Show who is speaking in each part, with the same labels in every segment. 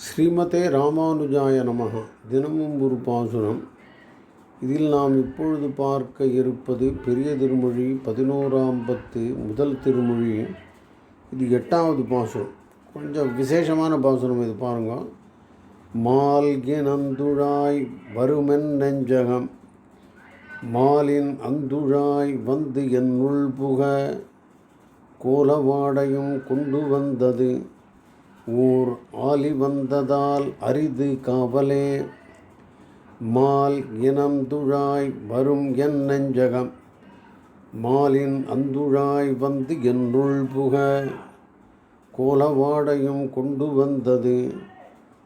Speaker 1: ஸ்ரீமதே ராமானுஜாய நமக தினமும் ஒரு பாசுரம். இதில் நாம் இப்பொழுது பார்க்க இருப்பது பெரிய திருமொழி பதினோராம் பத்து முதல் திருமொழி. இது எட்டாவது பாசுரம். கொஞ்சம் விசேஷமான பாசுரம் இது பாருங்க. மால்கி நந்துழாய் வருமென் நெஞ்சகம். மாலின் அந்துழாய் வந்து என் உள் புக. கோலவாடையும் கொண்டு வந்தது. ஊர் ஆலி வந்ததால் அரிது காவலே. மால் இனம் துழாய் வரும் என் நெஞ்சகம். மாலின் அந்துழாய் வந்து என்னுள் புக. கோலவாடையும் கொண்டு வந்தது.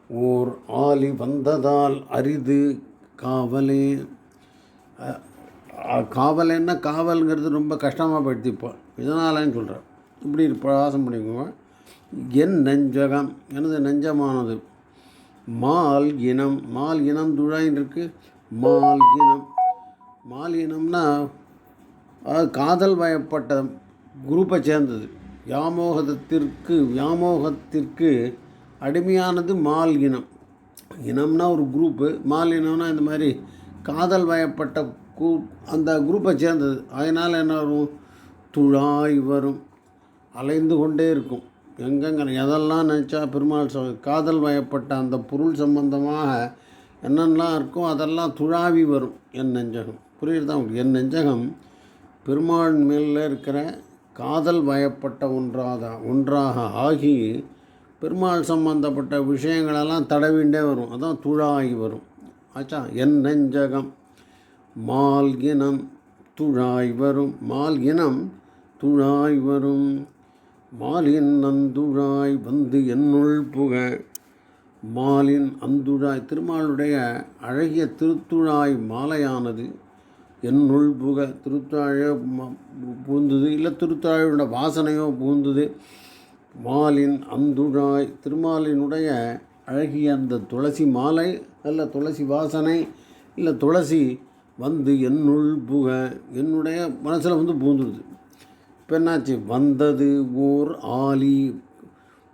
Speaker 1: ஓர் ஆலி வந்ததால் அரிது காவலே. காவல் என்ன? காவல்ங்கிறது ரொம்ப கஷ்டமாக போயிடுது இதனாலன்னு சொல்கிறேன் இப்படி பிரவாசம் பண்ணிக்கோங்க. என் நெஞ்சகம். எனது நெஞ்சமானது. மால் இனம். மால் இனம் துழாயின்றிருக்கு. மால் இனம். மால் இனம்னா அதாவது காதல் வயப்பட்ட குரூப்பை சேர்ந்தது. வியாமோகத்திற்கு வியாமோகத்திற்கு அடிமையானது மால் இனம். இனம்னா ஒரு குரூப்பு. மால் இனம்னா இந்த மாதிரி காதல் வயப்பட்ட கு அந்த குரூப்பை சேர்ந்தது. அதனால் என்ன வரும்? துழாய் வரும். அலைந்து கொண்டே இருக்கும். எங்கெங்க எதெல்லாம் நினச்சா பெருமாள் ச காதல் வயப்பட்ட அந்த பொருள் சம்பந்தமாக என்னென்னலாம் இருக்கோ அதெல்லாம் துழாவி வரும். என் நெஞ்சகம். புரியுறதா உங்களுக்கு? என் நெஞ்சகம் பெருமாள் மேலே இருக்கிற காதல் வயப்பட்ட ஒன்றாக ஒன்றாக ஆகி பெருமாள் சம்பந்தப்பட்ட விஷயங்களெல்லாம் தடவிண்டே வரும். அதான் துழாகி வரும். ஆச்சா? என் நெஞ்சகம் மால்கினம் துழாய் வரும். மால்கினம் துழாய் வரும். மாலின் அந்துழாய் வந்து என்னுள் புக. மாலின் அந்துழாய் திருமாலுடைய அழகிய திருத்துழாய் மாலையானது என்னுள் புக. திருத்தாழையோ ம- பூந்தது இல்லை திருத்தாழையோட வாசனையோ பூந்தது மாலின் அந்துழாய் திருமாலினுடைய அழகிய அந்த துளசி மாலை அல்ல துளசி வாசனை இல்லை துளசி வந்து என்னுள் புக. என்னுடைய மனசில் வந்து பூந்துடுது இப்போ என்னாச்சு வந்தது ஓர் ஆலி.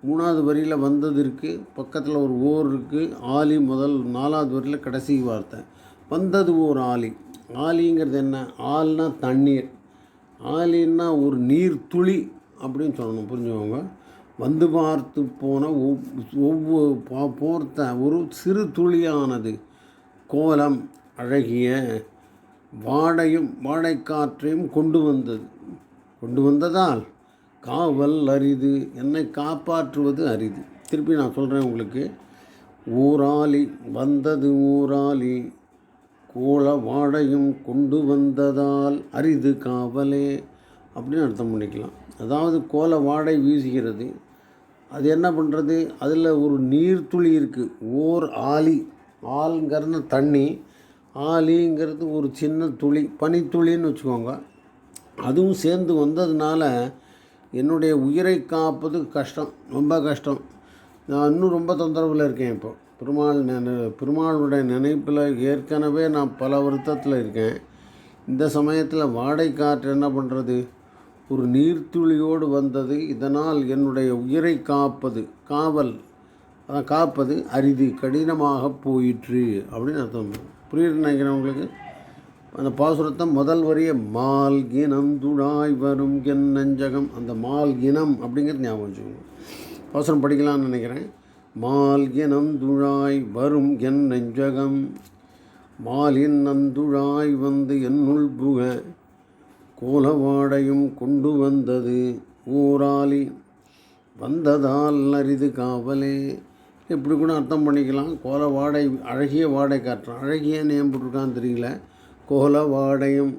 Speaker 1: மூணாவது வரியில் வந்தது இருக்குது பக்கத்தில் ஒரு ஓர் இருக்குது ஆலி முதல் நாலாவது வரியில் கடைசி வார்த்தை. வந்தது ஓர் ஆலி. ஆலிங்கிறது என்ன? ஆல்னா தண்ணீர். ஆலின்னா ஒரு நீர் துளி அப்படின்னு சொல்லணும். புரிஞ்சுக்கோங்க. வந்து பார்த்து போன ஒவ்- ஒவ்வொரு பா- போர்த்த ஒரு சிறு துளியானது. கோலம் அழகிய வாடையும் வாடைக்காற்றையும் கொண்டு வந்தது. கொண்டு வந்ததால் காவல் அரிது. என்னை காப்பாற்றுவது அரிது. திருப்பி நான் சொல்கிறேன் உங்களுக்கு. ஊராளி வந்தது ஊராளி கோல வாடையும் கொண்டு வந்ததால் அரிது காவலே அப்படின்னு அர்த்தம் பண்ணிக்கலாம். அதாவது கோல வாடை வீசுகிறது. அது என்ன பண்ணுறது அதில் ஒரு நீர்த்துளி இருக்குது ஓர் ஆலி ஆளுங்கிறது தண்ணி. ஆலிங்கிறது ஒரு சின்ன துளி. பனித்துளின்னு வச்சுக்கோங்க. அதுவும் சேர்ந்து வந்ததுனால என்னுடைய உயிரை காப்பது கஷ்டம் ரொம்ப கஷ்டம். நான் இன்னும் ரொம்ப தொந்தரவில் இருக்கேன் இப்போ. பெருமாள் நினை பெருமாளுடைய நினைப்பில் ஏற்கனவே நான் பல வருத்தத்தில் இருக்கேன். இந்த சமயத்தில் வாடை காற்று என்ன பண்ணுறது ஒரு நீர்த்துளியோடு வந்தது. இதனால் என்னுடைய உயிரை காப்பது காவல் அதான் காப்பது அரிது கடினமாக போயிற்று. அப்படின்னு அர்த்தம். புரியுது நினைக்கிறேன் உங்களுக்கு? அந்த பாசுரத்தை முதல் வரிய மால் இனம் துழாய் வரும் என் நஞ்சகம். அந்த மால் இனம் அப்படிங்கிறது ஞாபகம் வச்சுக்கோங்க பாசுரம் படிக்கலாம்னு நினைக்கிறேன். மால் இனம் துழாய் வரும் என் நெஞ்சகம். மாலின் நந்துழாய் வந்து என்னுள் புக. கோலவாடையும் கொண்டு வந்தது ஊராளி. வந்ததால் அரிது காவலே. இப்படி கூட அர்த்தம் பண்ணிக்கலாம். கோல வாடை அழகிய வாடை காற்று. அழகிய நேம் போட்டிருக்கான்னு தெரியல. கோலவாடையும்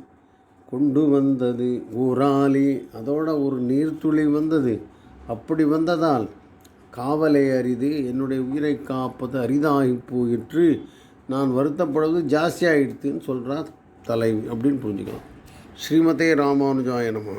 Speaker 1: கொண்டு வந்தது ஊராளி அதோட ஒரு நீர்த்துளி வந்தது. அப்படி வந்ததால் காவலை அரிது என்னுடைய உயிரை காப்பது அரிதாகி போயிற்று. நான் வருத்தப்படுவது ஜாஸ்தியாகிடுத்துன்னு சொல்கிறார் தலைவி. அப்படின்னு புரிஞ்சுக்கலாம். ஸ்ரீமதே ராமானுஜாயனமா